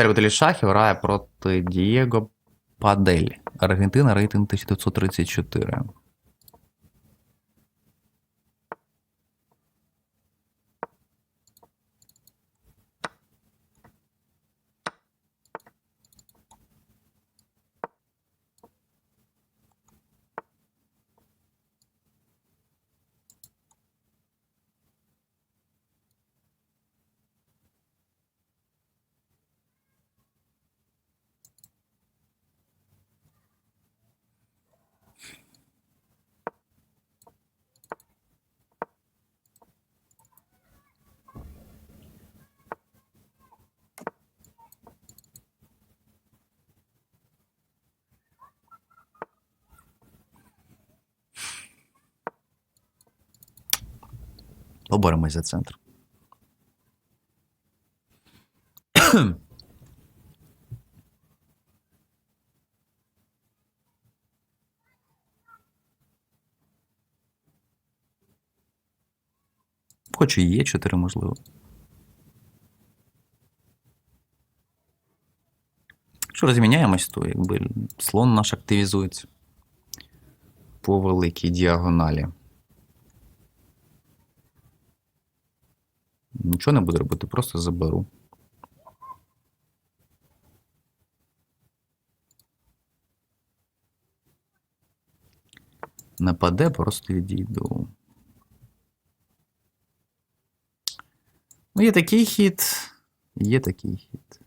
Тервителі шахів грає проти Дієго Падель. Аргентина, рейтинг 1934. Поборемось за центр. Хоч і є 4, можливо. Якщо розміняємось, то якби слон наш активізується по великій діагоналі. Нічого не буду робити, просто заберу. Нападе, просто відійду. Ну, є такий хід, є такий хід.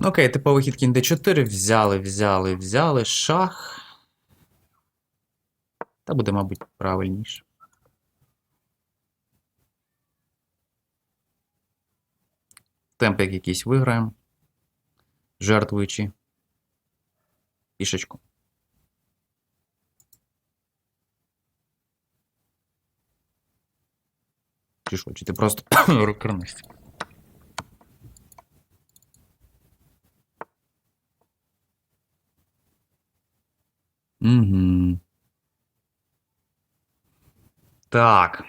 Ну, окей, типовий хід кінь d4. Взяли, взяли, взяли. Шах. Та буде, мабуть, правильніше. Темп як якийсь виграємо. Жертвуючи. Пішечку. Чи що? Чи ти просто рукарність? Угу. Так.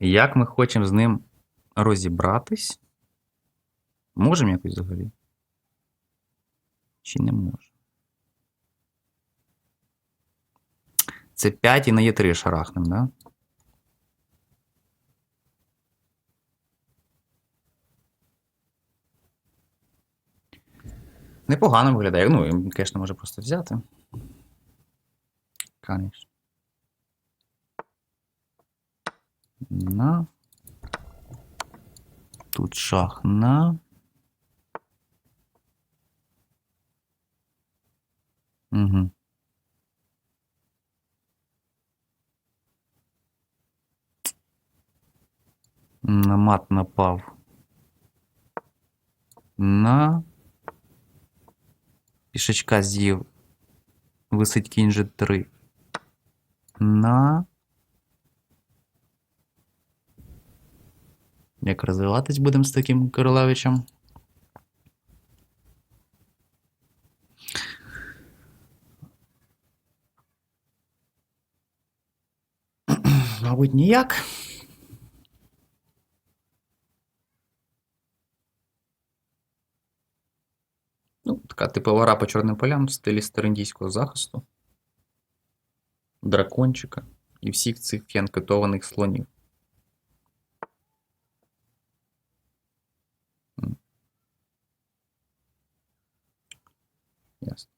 Як ми хочемо з ним розібратись? Можемо якось взагалі? Чи не можемо? Це 5 і на Е3 шарахнем, да? Непогано виглядає. Ну, він, звісно, може просто взяти. Конечно. На. Тут шах на. Угу. На мат напав. На. Пішечка з'їв. Висить кінь G3. На. Як розвиватись будемо з таким королевичем? Мабуть, ніяк. Ну, така типова гра по чорним полям в стилі стариндійського захисту, дракончика і всіх цих фіанкетованих слонів. М. Ясно.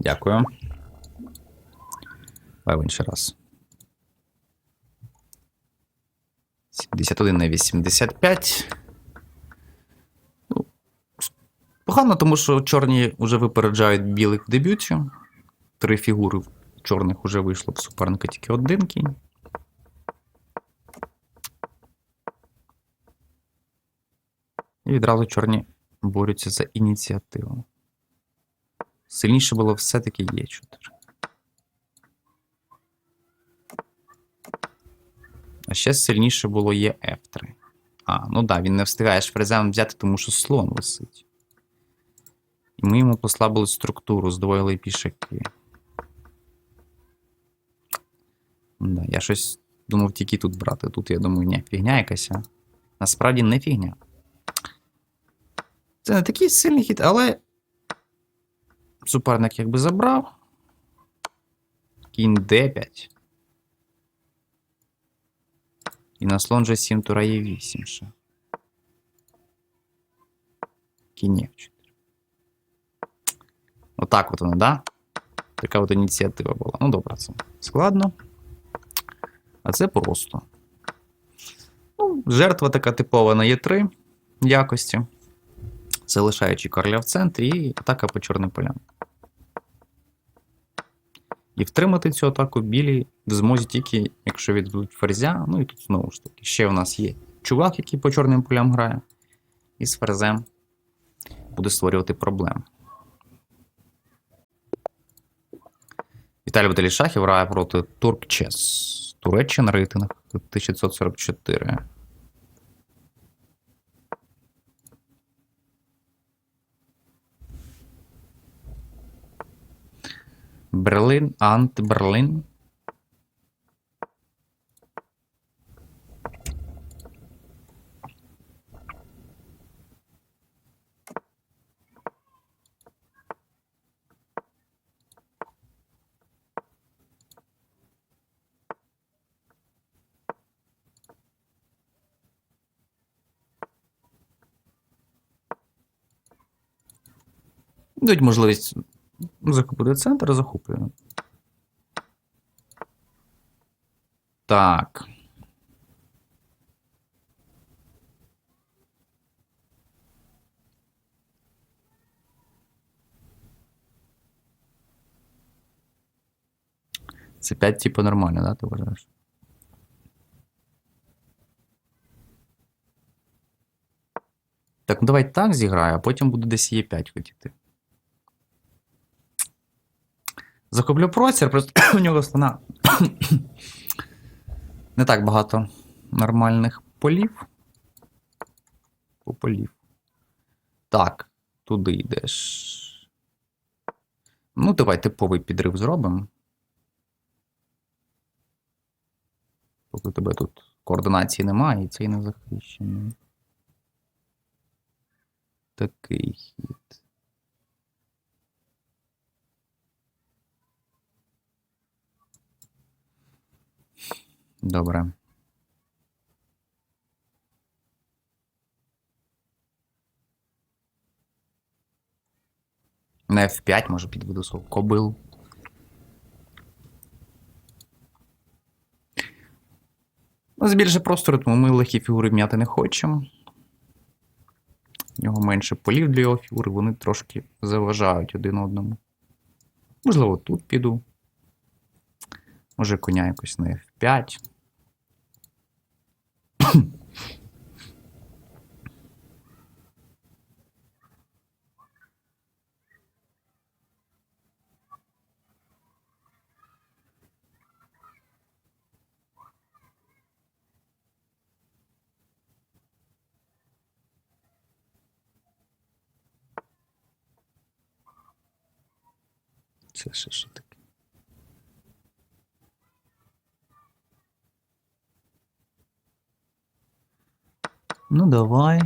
Дякую. Давай в інший раз. 71 на 85. Ну, погано, тому що чорні вже випереджають білих в дебюті. Три фігури чорних вже вийшло в суперника тільки один кінь. І відразу чорні борються за ініціативу. Сильніше було все-таки є 4. А ще сильніше було є F3. А, ну да, він не встигає фрезем взяти, тому що слон висить. І ми йому послабили структуру, здвоїли пішаки. Ну да, Я щось думав тільки тут брати. Тут, я думаю, ні, фігня якась. Насправді не фігня. Це не такий сильний хід, але суперник якби забрав. Кінь D5. І на слон G7 тура є 8 ще. Кінь F4. Отак от воно, да? Така от ініціатива була. Ну, добре, це складно. А це просто. Ну, жертва така типова на Е3 якості. Залишаючи короля в центрі і атака по чорним полям. І втримати цю атаку білі в змозі тільки, якщо віддадуть ферзя. Ну і тут знову ж таки, ще у нас є чувак, який по чорним полям грає. І з ферзем буде створювати проблеми. Віталій Баталішахів грає проти Туркчес. Туреччина рейтинг 1944. Берлин, Ант Берлин. Дають можливість захопити центр, захоплює. Так. Це 5 типу нормально, да, ти вважаєш? Так, ну давай так зіграю, а потім буду десь є 5 хотіти. Захоплю простір, просто у нього слона не так багато нормальних полів. Полів. Так, туди йдеш. Ну, давай типовий підрив зробимо. Поки тебе тут координації немає, і цей не захищений. Такий хід. Добре. На F5 може підведу свого кобил. Нас більше простору, тому ми легкі фігури м'яти не хочемо. У нього менше полів для його фігури, вони трошки заважають один одному. Можливо, тут піду. Може коня якось на F5. Це ще що таке? Ну, давай.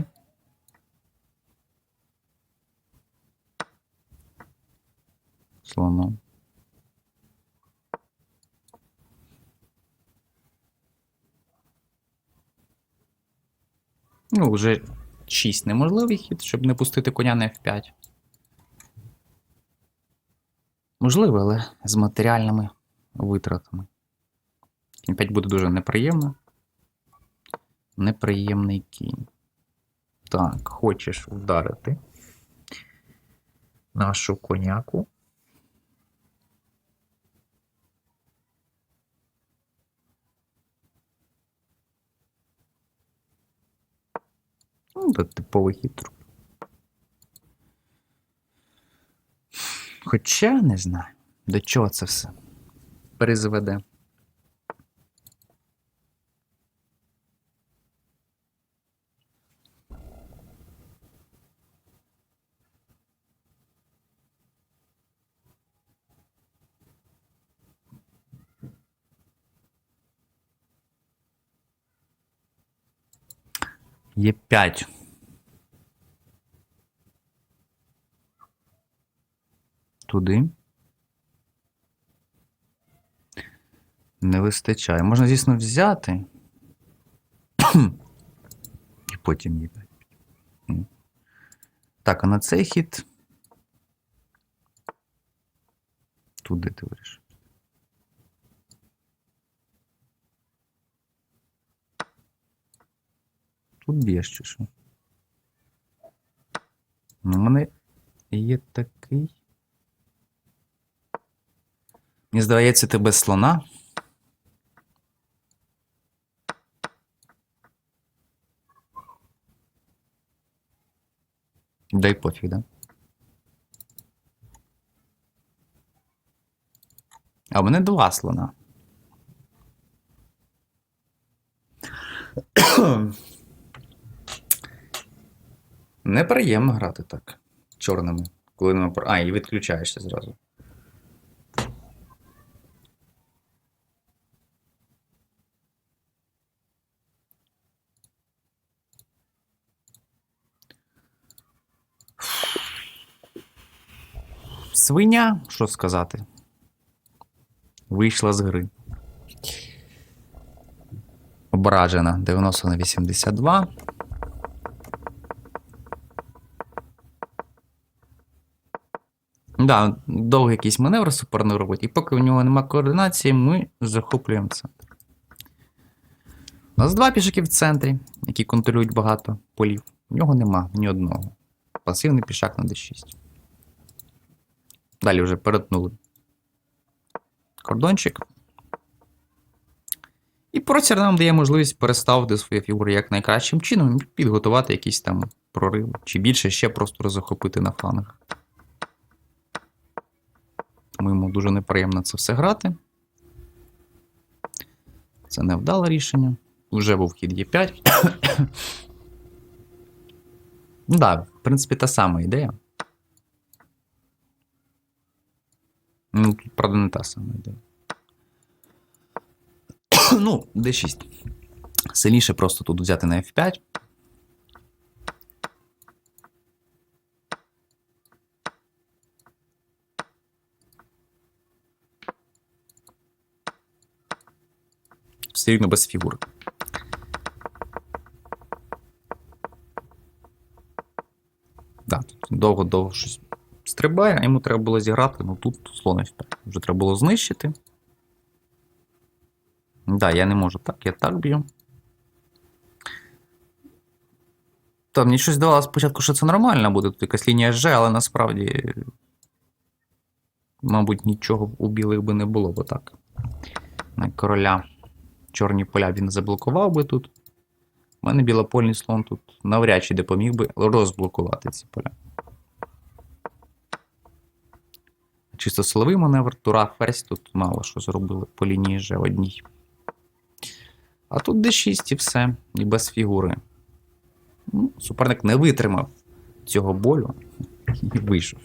Слоном. Ну, вже 6 неможливий хід, щоб не пустити коня на F5. Можливо, але з матеріальними витратами. Кінь 5 буде дуже неприємно. Неприємний кінь. Так, хочеш вдарити нашу коняку. Ну, це типовий хитро. Хоча не знаю, до чого це все призведе. Є 5. Туди. Не вистачає. Можна, звісно, взяти. І потім 5. Так, а на цей хід. Туди ти вирішив. Тут б'єш що? Ну, у мене є такий. Мені здається, ти без слона. Дай пофіг, да? А в мене два слона. Неприємно грати так. Чорними. Коли нема... А, і відключаєшся зразу. Свиня, що сказати? Вийшла з гри. Ображена 90 на 82. Да, довгий якийсь маневр суперник робить, і поки в нього немає координації, ми захоплюємо центр. У нас два пішаки в центрі, які контролюють багато полів. В нього нема ні одного. Пасивний пішак на d6. Далі вже перетнули кордончик. І процір нам дає можливість переставити свої фігури як найкращим чином підготувати якісь там прориви. Чи більше ще просто захопити на флангах. Тому йому дуже неприємно це все грати. Це невдале рішення. Вже був хід Е5. Ну так, в принципі, та сама ідея. Ну, тут, правда, не та сама ідея. ну, D6. Сильніше просто тут взяти на F5. Все рівно без фігури. Да, довго-довго щось стрибає, а йому треба було зіграти, ну тут слон F5. Вже треба було знищити. Да, я не можу так, я так б'ю. Та мені щось здавалося спочатку, що це нормально буде, тут якась лінія Ж, але насправді, мабуть, нічого у білих би не було, бо так. На короля чорні поля він заблокував би тут. У мене білопольний слон тут навряд чи допоміг би розблокувати ці поля. Чисто силовий маневр, тура, ферзь тут мало що зробили по лінії Ж одній. А тут d6 і все, і без фігури. Ну, Суперник не витримав цього болю і вийшов.